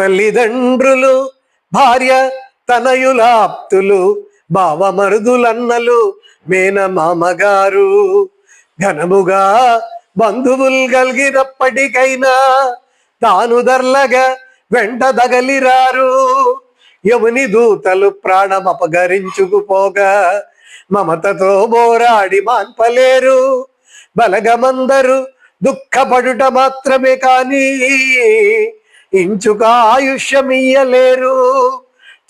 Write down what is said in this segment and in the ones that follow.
తల్లిదండ్రులు భార్య తనయులాప్తులు భావమరుదులన్నలు మేన మామగారు ఘనముగా బంధువులు కలిగినప్పటికైనా తాను దర్లగా వెంట దగలిరారు. యముని దూతలు ప్రాణం అపగరించుకుపోగా మమతతో బోరాడి మాన్పలేరు. బలగమందరు దుఃఖపడుట మాత్రమే కానీ ఇంచుగా ఆయుష్యమియ్యలేరు.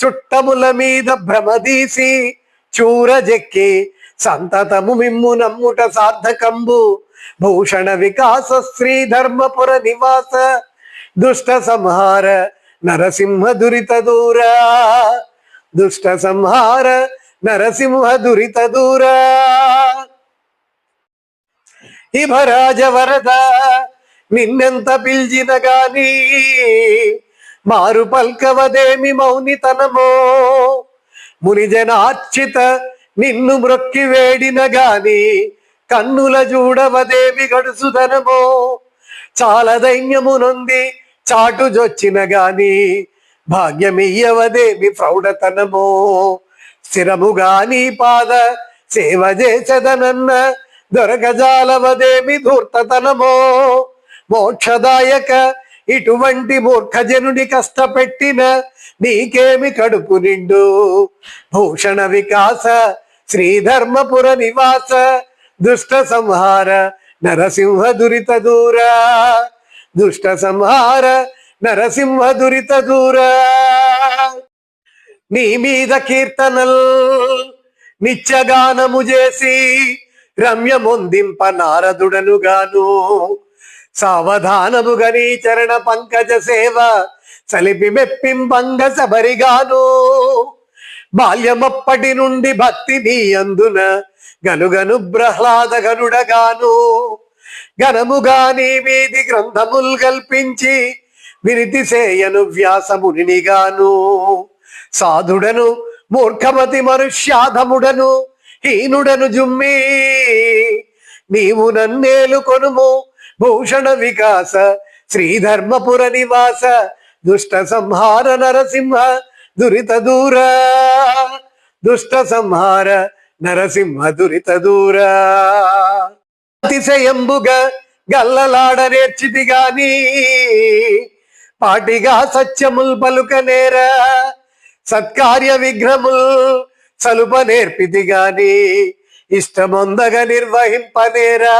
చుట్టముల మీద భ్రమదీసి చూరజెక్కి సంతతము మిమ్ము నమ్ముట సార్థకంబు. భూషణ వికాస శ్రీ ధర్మపుర నివాస దుష్ట సంహార నరసింహ దురిత దూర. దుష్ట సంహార నరసింహ దురిత దూర. ఇభరాజ వరద నిన్నెంత పిలిచిన గాని మారు పల్కవదేమి మౌనితనమో. మునిజనార్చిత నిన్ను మ్రొక్కి వేడిన గాని కన్నుల చూడవదేమి గడుసుదనమో. చాలా దైన్యము నొంది చాటు జొచ్చిన గాని భాగ్యమియ్యవదేమి ప్రౌఢతనమో. స్థిరముగా నీ పాద సేవ చేసదనన్న దొరకజాలవదేమి ధూర్తతనమో. మోక్షదాయక. ఇటువంటి మూర్ఖజనుని కష్టపెట్టిన నీకేమి కడుపు నిండు? భూషణ వికాస శ్రీధర్మపుర నివాస దుష్ట సంహార నరసింహ దురిత దూరా. దుష్ట సంహార నరసింహ దురిత దూరా. నీ మీద కీర్తనల్ నిత్యగానము చేసి రమ్యమొందింప నారదుడను గాను సావధానముగా చరణ పంకజ సేవ చలిపి మెప్పింబంగ సబరిగాను. బాల్యమప్పటి నుండి భక్తి నీ అందున గనుగను ప్రహ్లాద గనుడగాను. ఘనముగా నీ వీధి గ్రంథముల్ కల్పించి వినితి సేయను వ్యాసమునిగాను సాధుడను మూర్ఖమతి మనుష్యాధముడను హీనుడను జుమ్మి నీవు నన్నేలు కొనుము. భూషణ వికాస శ్రీధర్మపుర నివాస దుష్ట సంహార నరసింహ దురిత దూర. దుష్ట సంహార నరసింహ దురిత దూర. అతిశయంబుగా గల్లలాడ నేర్చితి గాని పాటిగా సత్యముల్ పలుక నేర సత్కార్య విఘ్నముల్ సలుప నేర్పితి గాని ఇష్టమొందగా నిర్వహింపనేరా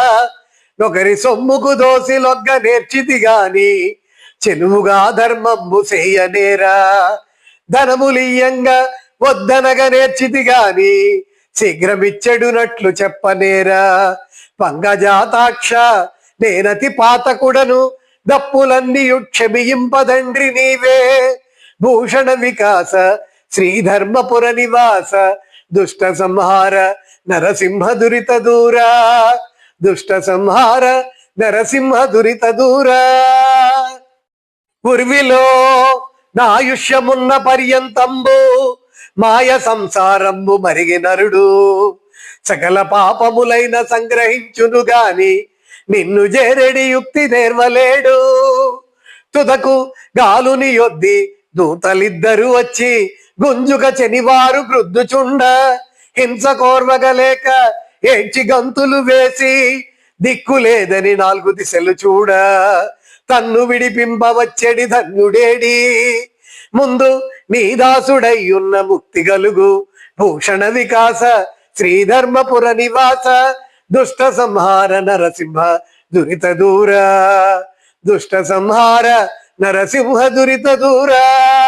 ఒకరి సొమ్ముకు దోసి లొగ్గ నేర్చితి గాని చెనువుగా ధర్మంబు చేయనేరా ధనములీయంగా వద్దనగా నేర్చిది గాని శీఘ్రమిచ్చెడునట్లు చెప్పనేరా. పంగజాతాక్ష నేనతి పాతకుడను దప్పులన్నీయు క్షమింపదండ్రి నీవే. భూషణ వికాస శ్రీధర్మపుర నివాస దుష్ట సంహార నరసింహ దురిత దూరా. దుష్ట సంహార నరసింహ దురిత దూరా ఉర్విలో నాయుష్యమున్న పర్యంతంబు మాయ సంసారంబు మరిగి నరుడు. సకల పాపములైన సంగ్రహించును గాని నిన్ను జేరెడి యుక్తి నేర్వలేడు. తుదకు గాలుని యొద్ది దూతలిద్దరు వచ్చి గుంజుక చెనివారు గృద్దుచుండ హింస కోర్వగలేక ఏడ్చి గంతులు వేసి దిక్కు లేదని నాలుగు దిశలు చూడ. తన్ను విడిపింపవచ్చడి ధన్యుడేడి. ముందు నీ దాసుడయ్యున్న ముక్తి గలుగు. భూషణ వికాస శ్రీధర్మపుర నివాస దుష్ట సంహార నరసింహ దురిత దూర. దుష్ట సంహార నరసింహ దురిత దూరా.